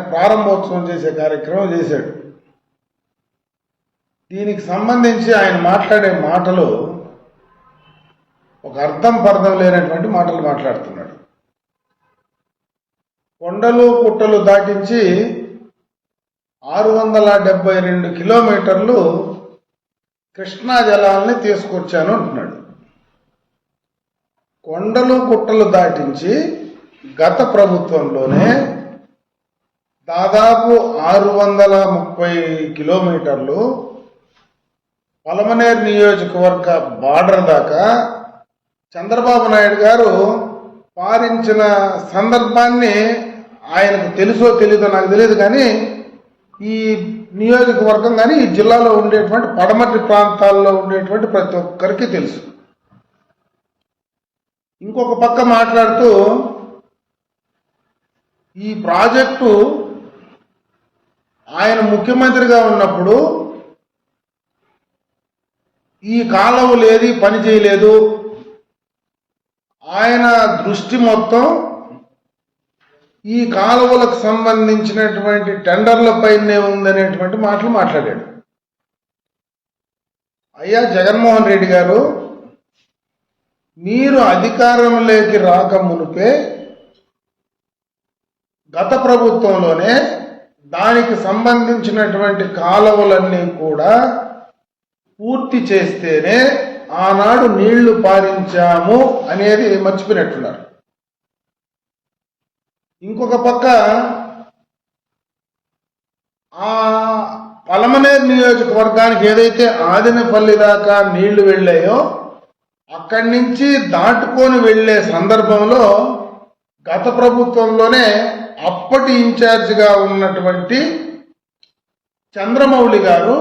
ప్రారంభోత్సవం చేసే కార్యక్రమం చేశాడు. దీనికి సంబంధించి ఆయన మాట్లాడే మాటలు ఒక అర్థం పర్థం లేనటువంటి మాటలు మాట్లాడుతున్నాడు. కొండలు పుట్టలు దాటించి ఆరు వందల డెబ్బై రెండు కిలోమీటర్లు కృష్ణా జలాల్ని తీసుకొచ్చాను అంటున్నాడు. కొండలు పుట్టలు దాటించి గత ప్రభుత్వంలోనే దాదాపు ఆరు వందల ముప్పై కిలోమీటర్లు పలమనేరు నియోజకవర్గ బార్డర్ దాకా చంద్రబాబు నాయుడు గారు పారించిన సందర్భాన్ని ఆయనకు తెలుసో తెలీదో నాకు తెలియదు కానీ ఈ నియోజకవర్గం కానీ ఈ జిల్లాలో ఉండేటువంటి పడమటి ప్రాంతాల్లో ఉండేటువంటి ప్రతి ఒక్కరికి తెలుసు. ఇంకొక పక్క మాట్లాడుతూ ఈ ప్రాజెక్టు ఆయన ముఖ్యమంత్రిగా ఉన్నప్పుడు ఈ కాలువలు ఏది పని చేయలేదు. ఆయన దృష్టి మొత్తం ఈ కాలువలకు సంబంధించినటువంటి టెండర్లపైనే ఉందనేటువంటి మాటలు మాట్లాడాడు. అయ్యా జగన్మోహన్ రెడ్డి గారు మీరు అధికారంలోకి రాక మునిపే గత ప్రభుత్వంలోనే దానికి సంబంధించినటువంటి కాలువలన్నీ కూడా పూర్తి చేస్తేనే ఆనాడు నీళ్ళు పారించాము అనేది మర్చిపోయినట్టున్నారు. ఇంకొక పక్క ఆ పలమనేర్ నియోజకవర్గానికి ఏదైతే ఆదినపల్లి దాకా నీళ్ళు వెళ్ళాయో అక్కడి నుంచి దాటుకొని వెళ్ళే సందర్భంలో గత ప్రభుత్వంలోనే అప్పటి ఇన్ఛార్జిగా ఉన్నటువంటి చంద్రమౌళి గారు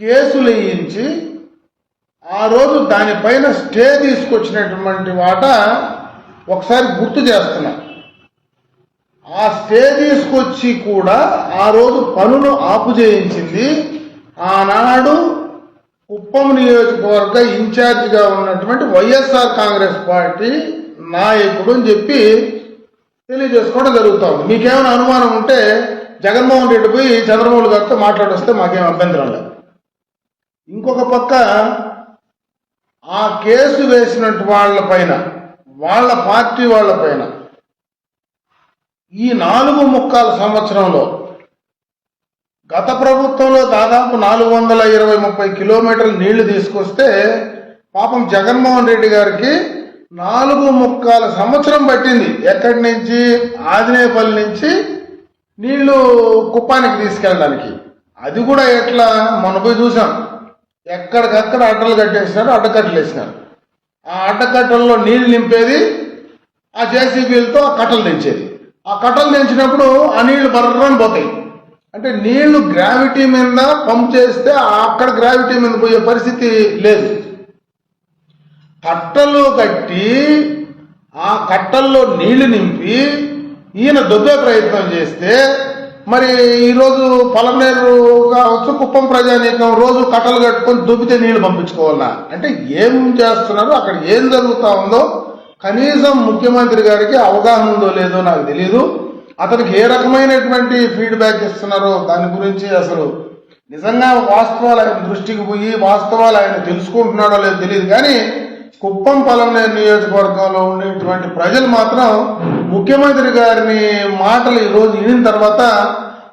కేసులు వేయించి ఆ రోజు దానిపైన స్టే తీసుకొచ్చినటువంటి వాట ఒకసారి గుర్తు చేస్తున్నా. ఆ స్టే తీసుకొచ్చి కూడా ఆ రోజు పనులు ఆపు చేయించింది. ఆనాడు కుప్పం నియోజకవర్గ ఇన్ఛార్జిగా ఉన్నటువంటి వైఎస్ఆర్ కాంగ్రెస్ పార్టీ నాయకుడు అని చెప్పి తెలియజేసుకోవడం జరుగుతూ ఉంది. మీకేమైనా అనుమానం ఉంటే జగన్మోహన్ రెడ్డి పోయి చంద్రబాబు గారితో మాట్లాడొస్తే మాకేం అభ్యంతరం లేదు. ఇంకొక పక్క ఆ కేసు వేసినట్టు వాళ్ళ పైన వాళ్ళ పార్టీ వాళ్ళ పైన ఈ నాలుగు ముక్కాల సంవత్సరంలో గత ప్రభుత్వంలో దాదాపు నాలుగు వందల ఇరవై ముప్పై కిలోమీటర్లు నీళ్ళు తీసుకొస్తే పాపం జగన్మోహన్ రెడ్డి గారికి నాలుగు ముక్కాల సంవత్సరం పట్టింది. ఎక్కడి నుంచి? ఆదినేపల్లి నుంచి నీళ్ళు కుప్పానికి తీసుకెళ్ళడానికి. అది కూడా ఎట్లా? మొన్న పోయి చూసాం. ఎక్కడికక్కడ అడ్డలు కట్టేసినారు అడ్డకట్టలు వేసినారు. ఆ అడ్డకట్టల్లో నీళ్ళు నింపేది ఆ జేసీబీలతో ఆ కట్టలు దించేది ఆ కట్టలు దించినప్పుడు ఆ నీళ్ళు బర్రని పోతాయి. అంటే నీళ్ళు గ్రావిటీ మీద పంప్ చేస్తే అక్కడ గ్రావిటీ మీద పోయే పరిస్థితి లేదు. కట్టలు కట్టి ఆ కట్టల్లో నీళ్ళు నింపి ఈయన దొబ్బే ప్రయత్నం చేస్తే మరి ఈరోజు పొలంనేరు కావచ్చు కుప్పం ప్రజానీకం రోజు కట్టలు కట్టుకొని దుబ్బితే నీళ్ళు పంపించుకోవాలన్నా అంటే ఏం చేస్తున్నారు? అక్కడ ఏం జరుగుతూ ఉందో కనీసం ముఖ్యమంత్రి గారికి అవగాహన ఉందో లేదో నాకు తెలియదు అతనికి ఏ రకమైనటువంటి ఫీడ్బ్యాక్ ఇస్తున్నారో దాని గురించి అసలు నిజంగా వాస్తవాలు ఆయన దృష్టికి పోయి వాస్తవాలు ఆయన తెలుసుకుంటున్నాడో లేదో తెలియదు. కానీ కుప్పం పలమనేరు నియోజకవర్గంలో ఉండేటువంటి ప్రజలు మాత్రం ముఖ్యమంత్రి గారిని మాటలు ఈరోజు వినిన తర్వాత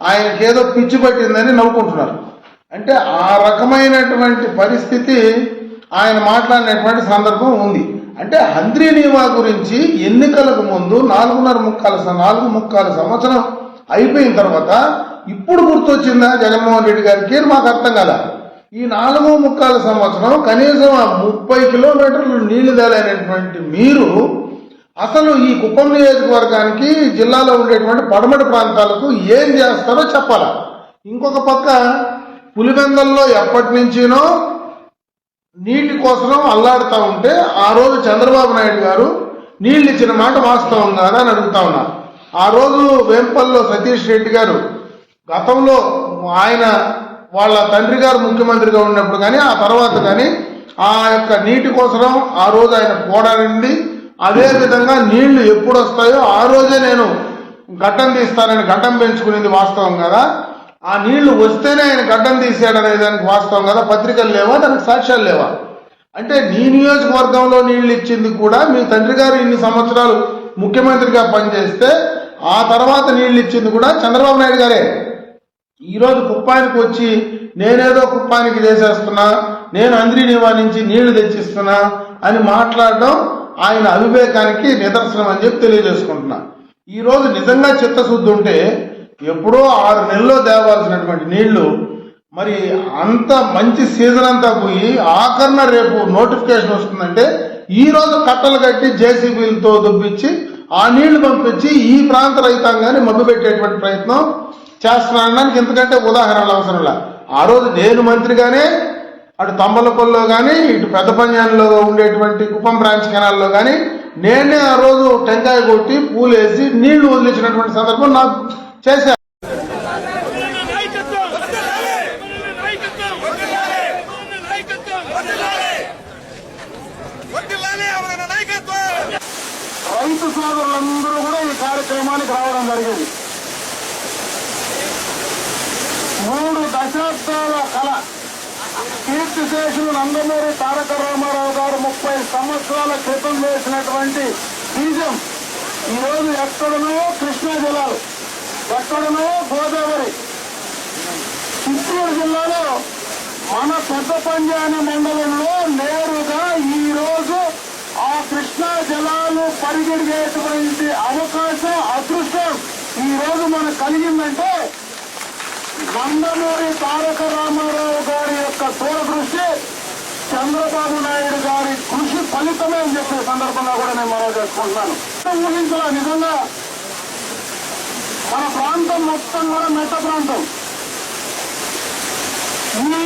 ఆయనకి ఏదో పిచ్చి పట్టిందని నవ్వుకుంటున్నారు. అంటే ఆ రకమైనటువంటి పరిస్థితి ఆయన మాట్లాడినటువంటి సందర్భం ఉంది. అంటే హంద్రీనీవా గురించి ఎన్నికలకు ముందు నాలుగున్నర ముక్కాల నాలుగు ముక్కాల సంవత్సరం అయిపోయిన తర్వాత ఇప్పుడు గుర్తొచ్చిందా జగన్మోహన్ రెడ్డి గారికి మాకు అర్థం కదా ఈ నాలుగు ముక్కాల సంవత్సరం కనీసం ఆ ముప్పై కిలోమీటర్లు నీళ్ళు తేలైనటువంటి మీరు అసలు ఈ కుప్పం నియోజకవర్గానికి జిల్లాలో ఉండేటువంటి పడమటి ప్రాంతాలకు ఏం చేస్తారో చెప్పాలా. ఇంకొక పక్క పులివెందల్లో ఎప్పటి నుంచినో నీటి కోసం అల్లాడుతూ ఉంటే ఆ రోజు చంద్రబాబు నాయుడు గారు నీళ్ళు ఇచ్చిన మాట వాస్తవం కాదా అని అడుగుతా ఉన్నారు ఆ రోజు వేంపల్లో సతీష్ రెడ్డి గారు గతంలో ఆయన వాళ్ళ తండ్రి గారు ముఖ్యమంత్రిగా ఉన్నప్పుడు కానీ ఆ తర్వాత కానీ ఆ యొక్క నీటి కోసం ఆ రోజు ఆయన పోరాడింది అదే విధంగా నీళ్ళు ఎప్పుడు వస్తాయో ఆ రోజే నేను గడ్డం తీస్తానని గడ్డం పెంచుకునేది వాస్తవం కదా. ఆ నీళ్ళు వస్తేనే ఆయన గడ్డం తీసాడనే దానికి వాస్తవం కదా. పత్రికలు లేవా? దానికి సాక్ష్యాలు లేవా? అంటే నీ నియోజకవర్గంలో నీళ్ళు ఇచ్చింది కూడా మీ తండ్రి గారు ఇన్ని సంవత్సరాలు ముఖ్యమంత్రిగా పనిచేస్తే ఆ తర్వాత నీళ్ళు ఇచ్చింది కూడా చంద్రబాబు నాయుడు గారే. ఈరోజు కుప్పానికి వచ్చి నేనేదో కుప్పానికి చేసేస్తున్నా నేను అంద్రి నివారించి నీళ్ళు తెచ్చిస్తున్నా అని మాట్లాడడం ఆయన అవివేకానికి నిదర్శనం అని చెప్పి తెలియజేసుకుంటున్నా. ఈరోజు నిజంగా చిత్తశుద్ధి ఉంటే ఎప్పుడో ఆరు నెలల్లో తేవాల్సినటువంటి నీళ్ళు మరి అంత మంచి సీజన్ అంతా పోయి ఆఖరణ రేపు నోటిఫికేషన్ వస్తుందంటే ఈరోజు కట్టలు కట్టి జేసీబీలతో దుబ్బిచ్చి ఆ నీళ్ళు పంపించి ఈ ప్రాంత రైతాంగాన్ని మభ్యపెట్టేటువంటి ప్రయత్నం చేస్తున్నానడానికి ఎందుకంటే ఉదాహరణలు అవసరం లే. ఆ రోజు నేను మంత్రిగానే అటు తంబలపల్లిలో కానీ ఇటు పెద్ద పంజాన్లో ఉండేటువంటి కుప్పం బ్రాంచ్ కెనాల్లో కానీ నేనే ఆ రోజు టెంకాయ కొట్టి పూలేసి నీళ్ళు వదిలించినటువంటి సందర్భం నాకు చేశాను రైతు సోదరులందరూ కూడా ఈ కార్యక్రమానికి రావడం జరిగింది మూడు దశాబ్దాల కళ. కీర్తిశేషులు నందమూరి తారక రామారావు గారు ముప్పై సంవత్సరాల క్రితం వేసినటువంటి బీజం. ఈరోజు ఎక్కడనో కృష్ణా జిల్లాలు ఎక్కడనో గోదావరి. చిత్తూరు జిల్లాలో మన పెద్ద పంజాని మండలంలో నేరుగా ఈ రోజు ఆ కృష్ణా జలాలు పరిగెడిగేటువంటి అవకాశం అదృష్టం ఈ రోజు మనకు కలిగిందంటే నందమూరి తారక రామారావు గారి యొక్క దూరదృష్టి చంద్రబాబు నాయుడు గారి కృషి ఫలితమే అని చెప్పే సందర్భంగా కూడా నేను మనం చేసుకుంటున్నాను ఊహించాల నిజంగా మన ప్రాంతం మొత్తం కూడా మెట్ట ప్రాంతం. ఈ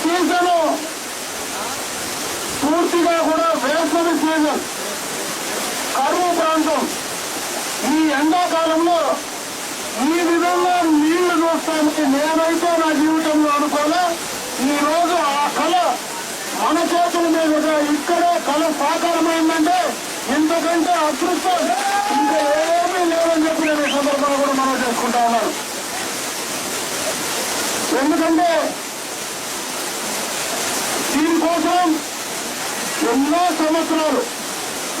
సీజన్ పూర్తిగా కూడా వేసవి సీజన్. కరువు ప్రాంతం. ఈ ఎండాకాలంలో ఈ విధంగా నీళ్ళు నేనైతే నా జీవితంలో అనుకోలే. ఈ రోజు ఆ కళ మన చేతుల మీదుగా ఇక్కడే కళ సాకారమైందంటే ఇంతకంటే అదృష్టం ఇంకా ఏమీ లేదని చెప్పి నేను కూడా మనం చేసుకుంటా ఉన్నాను. ఎందుకంటే దీనికోసం ఎన్నో సంవత్సరాలు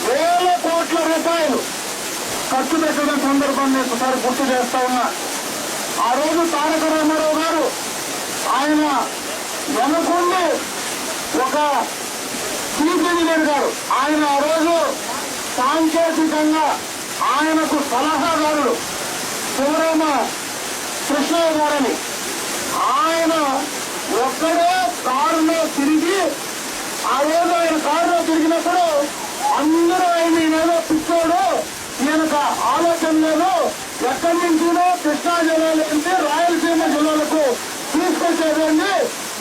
వేల కోట్ల రూపాయలు ఖర్చు పెట్టిన సందర్భాన్ని ఒకసారి గుర్తు చేస్తా ఉన్నా. తారక రామారావు గారు ఆయన వెనకుండి ఒక చీఫ్ ఇంజనీర్ గారు. ఆయన ఆ రోజు సాంకేతికంగా ఆయనకు సలహాదారుడు శివరామ కృష్ణయ్య గారని. ఆయన ఒక్కడే కారులో తిరిగి ఆ రోజు ఆయన కారులో తిరిగినప్పుడు అందరూ ఆయన ఏదో పిచ్చోడు ఈయనకు ఆలోచన లేదు ఎక్కడి నుంచినో కృష్ణా జిల్లాల రాయలసీమ జిల్లాలకు తీసుకొచ్చేదండి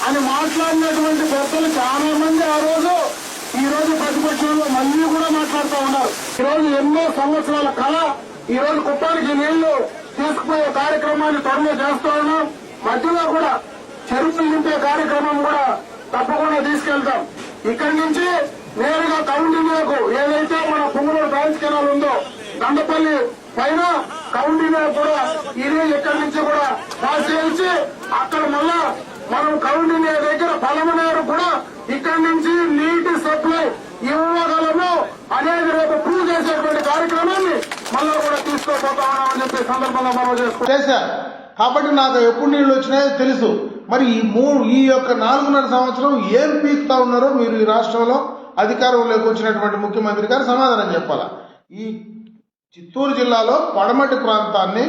అని మాట్లాడినటువంటి పెద్దలు చాలా మంది ఆ రోజు. ఈ రోజు ప్రతిపక్షంలో మళ్ళీ కూడా మాట్లాడుతూ ఉన్నారు. ఈ రోజు ఎన్నో సంవత్సరాల కళ ఈ రోజు కుప్పానికి నీళ్ళు తీసుకుపోయే కార్యక్రమాన్ని త్వరలో చేస్తూ ఉన్నాం. మధ్యలో కూడా చెరువులు నింపే కార్యక్రమం కూడా తప్పకుండా తీసుకెళ్తాం. ఇక్కడి నుంచి నేరుగా కౌండినియాకు ఏదైతే మన పుంగూరు బ్రాంచ్ కెనాల్ ఉందో దండపల్లి పైన కౌండినియా కూడా ఎక్కడి నుంచి కూడా పాస్ చేయించి అక్కడ మళ్ళా మనం కౌండిన దగ్గర పలమనేరు కూడా ఇక్కడి నుంచి నీటి సప్లై ఇవ్వగలము అనేది రేపు ప్రూవ్ చేసేటువంటి కార్యక్రమాన్ని మళ్ళా కూడా తీసుకోపోతా ఉన్నామని చెప్పి సందర్భంగా మనం చేసుకుంటాం కాబట్టి నాకు ఎప్పుడు నీళ్ళు వచ్చినాయో తెలుసు. మరి ఈ మూడు ఈ యొక్క నాలుగున్నర సంవత్సరం ఏం పీకుతా ఉన్నారో మీరు ఈ రాష్ట్రంలో అధికారంలోకి వచ్చినటువంటి ముఖ్యమంత్రి గారు సమాధానం చెప్పాలా? ఈ చిత్తూరు జిల్లాలో పడమటి ప్రాంతాన్ని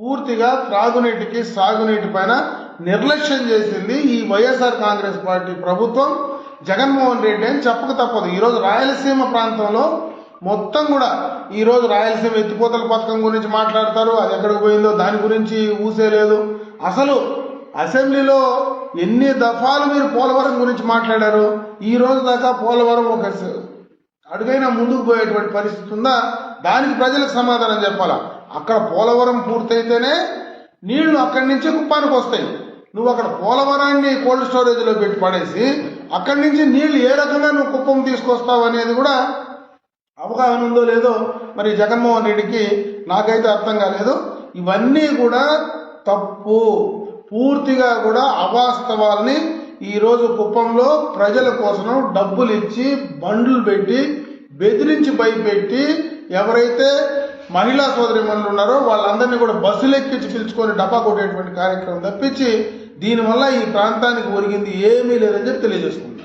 పూర్తిగా త్రాగునీటికి సాగునీటి పైన నిర్లక్ష్యం చేసింది ఈ వైఎస్ఆర్ కాంగ్రెస్ పార్టీ ప్రభుత్వం. జగన్మోహన్ రెడ్డి అని చెప్పక తప్పదు. ఈరోజు రాయలసీమ ప్రాంతంలో మొత్తం కూడా ఈరోజు రాయలసీమ ఎత్తిపోతల పథకం గురించి మాట్లాడతారు. అది ఎక్కడికి పోయిందో దాని గురించి ఊసే లేదు. అసలు అసెంబ్లీలో ఎన్ని దఫాలు మీరు పోలవరం గురించి మాట్లాడారు? ఈ రోజు దాకా పోలవరం ఒక అడుగైనా ముందుకు పోయేటువంటి పరిస్థితి ఉందా? దానికి ప్రజలకు సమాధానం చెప్పాలా? అక్కడ పోలవరం పూర్తయితేనే నీళ్ళు అక్కడి నుంచి కుప్పానికి వస్తాయి. నువ్వు అక్కడ పోలవరాన్ని కోల్డ్ స్టోరేజ్లో పెట్టి పడేసి అక్కడి నుంచి నీళ్ళు ఏ రకంగా నువ్వు కుప్పం తీసుకొస్తావు అనేది కూడా అవగాహన ఉందో లేదో మరి జగన్మోహన్ రెడ్డికి నాకైతే అర్థం కాలేదు. ఇవన్నీ కూడా తప్పు. పూర్తిగా కూడా అవాస్తవాల్ని ఈరోజు కుప్పంలో ప్రజల కోసం డబ్బులు ఇచ్చి బండ్లు పెట్టి బెదిరించి భయపెట్టి ఎవరైతే మహిళా సోదరి ఉన్నారో వాళ్ళందరినీ కూడా బస్సులు ఎక్కించి పిలుచుకొని డబ్బా కొట్టేటువంటి కార్యక్రమం తప్పించి దీనివల్ల ఈ ప్రాంతానికి ఒరిగింది ఏమీ లేదని చెప్పి తెలియజేసుకుంది